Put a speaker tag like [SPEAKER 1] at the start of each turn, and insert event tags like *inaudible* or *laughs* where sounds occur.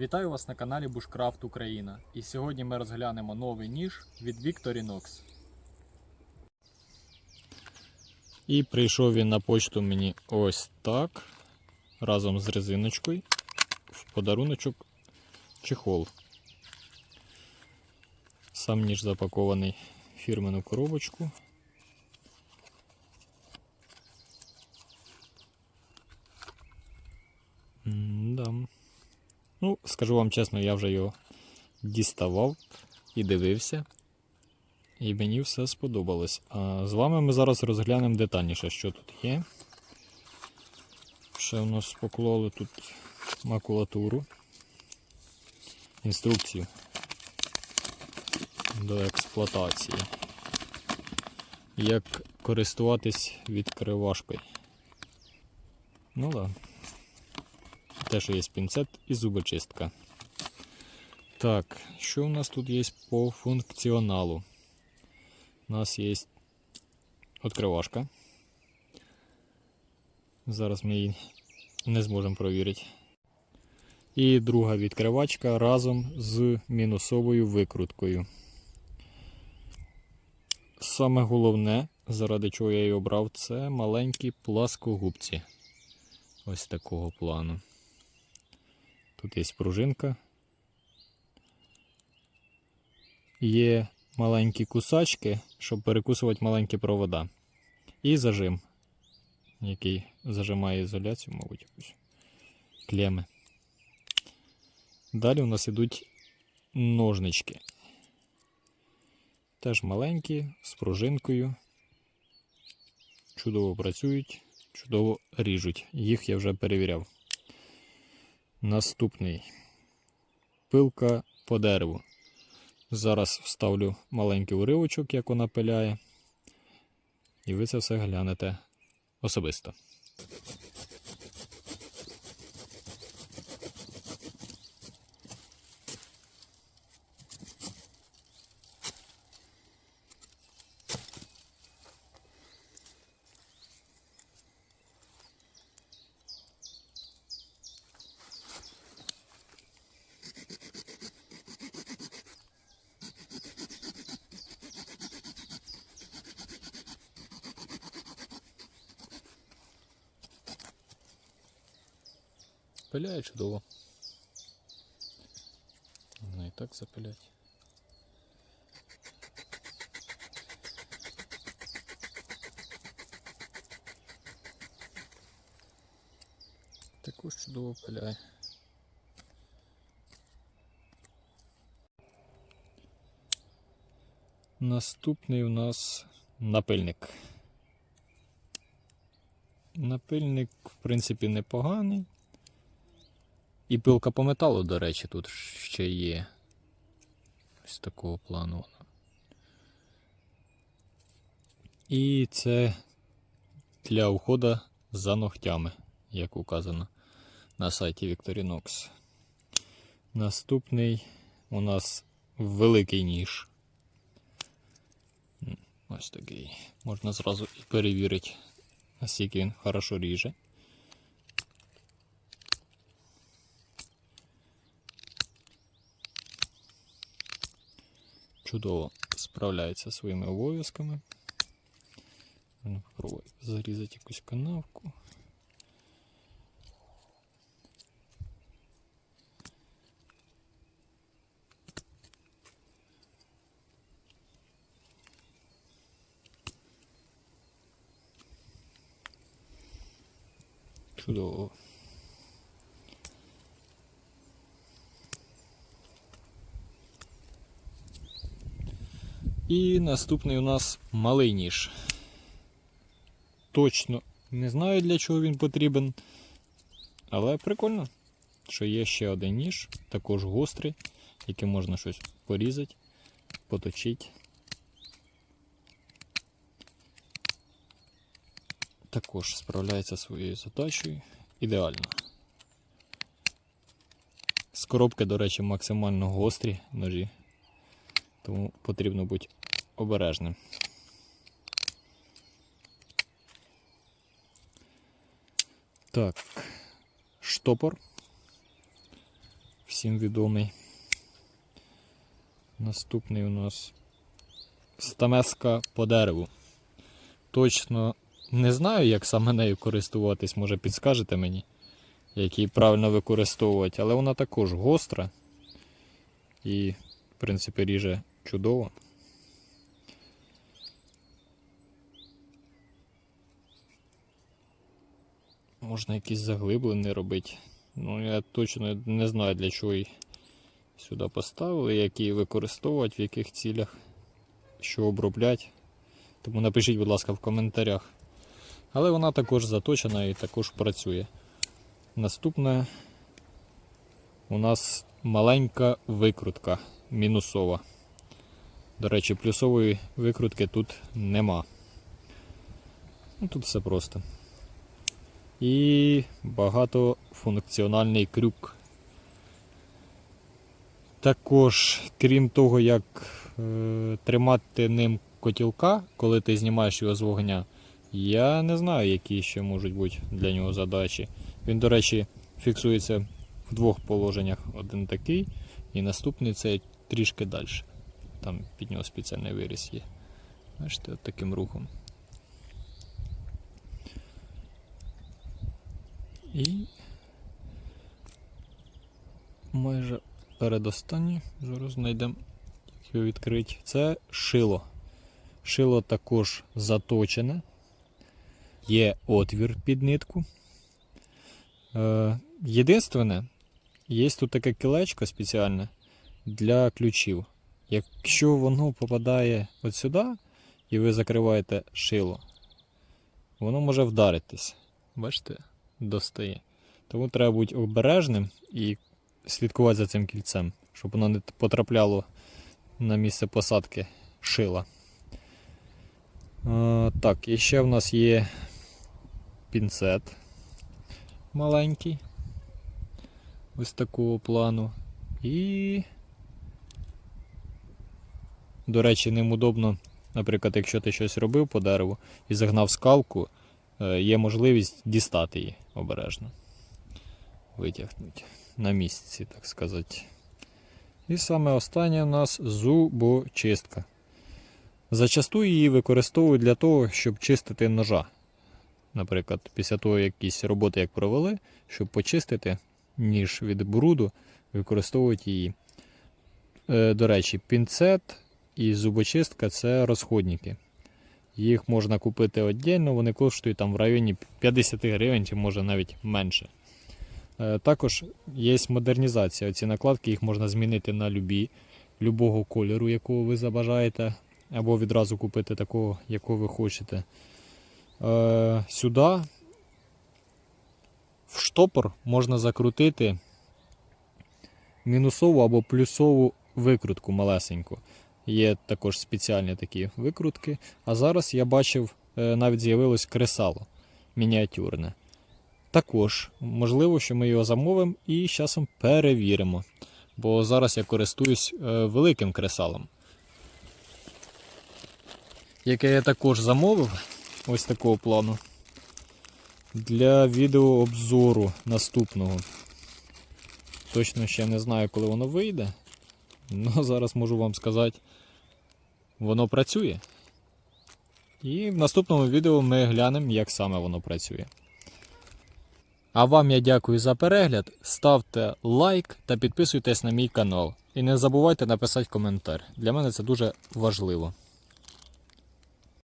[SPEAKER 1] Вітаю вас на каналі Bushcraft Україна. І сьогодні ми розглянемо новий ніж від Victorinox. І прийшов він на почту мені ось так. Разом з резиночкою. В подаруночок чехол. Сам ніж запакований в фірмену коробочку. Ну, скажу вам чесно, я вже його діставав і дивився. І мені все сподобалось. А з вами ми зараз розглянемо детальніше, що тут є. Ще в нас поклали тут макулатуру, інструкцію до експлуатації. Як користуватись відкривашкою. Ну так. Да. Те, що є пінцет і зубочистка. Так, що у нас тут є по функціоналу? У нас є відкривашка. Зараз ми її не зможемо провірити. І друга відкривачка разом з мінусовою викруткою. Саме головне, заради чого я її обрав, це маленькі пласкогубці. Ось такого плану. Тут є пружинка. Є маленькі кусачки, щоб перекусувати маленькі провода. І зажим, який зажимає ізоляцію, мабуть, якусь клеми. Далі у нас йдуть ножнички. Теж маленькі, з пружинкою. Чудово працюють, чудово ріжуть. Їх я вже перевіряв. Наступний пилка по дереву. Зараз вставлю маленький уривочок, як вона пиляє. І ви це все глянете особисто. Пиляє чудово. Можна і так запиляти. Також чудово пиляє. Наступний у нас напильник. Напильник, в принципі, непоганий. І пилка по металу, до речі, тут ще є. Ось такого плану. І це для уходу за ногтями, як указано на сайті Victorinox. Наступний у нас великий ніж. Ось такий. Можна зразу і перевірити, наскільки він хорошо ріже. чудово справляється зі своїми обов'язками. Можна попробувати зарізати якусь канавку. Чудово. І наступний у нас малий ніж. Точно не знаю для чого він потрібен. Але прикольно, що є ще один ніж, також гострий, яким можна щось порізати, поточити. Також справляється своєю задачею ідеально. З коробки, до речі, максимально гострі ножі, тому потрібно бути обережним. Так, штопор. всім відомий. Наступний у нас стамеска по дереву. Точно не знаю, як саме нею користуватись, може підскажете мені, як її правильно використовувати, але вона також гостра і, в принципі, ріже чудово. Можна якісь заглиблення робити. Ну, я точно не знаю, для чого її сюди поставили, як її використовувати, в яких цілях, що обробляти. Тому напишіть, будь ласка, в коментарях. Але вона також заточена і також працює. Наступне у нас маленька викрутка мінусова. До речі, плюсової викрутки тут нема. Ну, тут все просто. І багатофункціональний крюк. Також, крім того, як е, тримати ним котілка, коли ти знімаєш його з вогня, я не знаю, які ще можуть бути для нього задачі. Він, до речі, фіксується в двох положеннях. Один такий, і наступний це трішки далі. Там під нього спеціальний виріс є. Бачите, таким рухом. І майже передостанній. Зараз знайдемо, як його відкрити. Це шило. Шило також заточене. Є отвір під нитку. Е, єдинственне, є тут таке кілечко спеціальне для ключів. Якщо воно попадає от сюди, і ви закриваєте шило, воно може вдаритись. Бачите? Достає. Тому треба бути обережним і слідкувати за цим кільцем, щоб воно не потрапляло на місце посадки шила. А, так, і ще в нас є пінцет маленький. Ось такого плану. І, до речі, ним удобно, наприклад, якщо ти щось робив по дереву і загнав скалку, є можливість дістати її обережно. Витягнути на місці, так сказати. І саме останнє у нас зубочистка. Зачасту її використовують для того, щоб чистити ножа. Наприклад, після того, якісь роботи як провели, щоб почистити ніж від бруду, використовують її. Е, до речі, пінцет і зубочистка це розходники. Їх можна купити віддільно, вони коштують там в районі 50 гривень чи може навіть менше. Е, Також є модернізація. Ці накладки їх можна змінити на любі, любого кольору, якого ви забажаєте, або відразу купити такого, якого ви хочете. Е, Сюди в штопор можна закрутити мінусову або плюсову викрутку малесеньку. Є також спеціальні такі викрутки. А зараз я бачив, е, навіть з'явилось кресало мініатюрне. Також, можливо, що ми його замовимо і з часом перевіримо. Бо зараз я користуюсь е, великим кресалом, яке я також замовив ось такого плану. Для відеообзору наступного. Точно ще не знаю, коли воно вийде. *laughs* але зараз можу вам сказати, воно працює. І в наступному відео ми глянемо, як саме воно працює. А вам я дякую за перегляд. Ставте лайк та підписуйтесь на мій канал. І не забувайте написати коментар. Для мене це дуже важливо.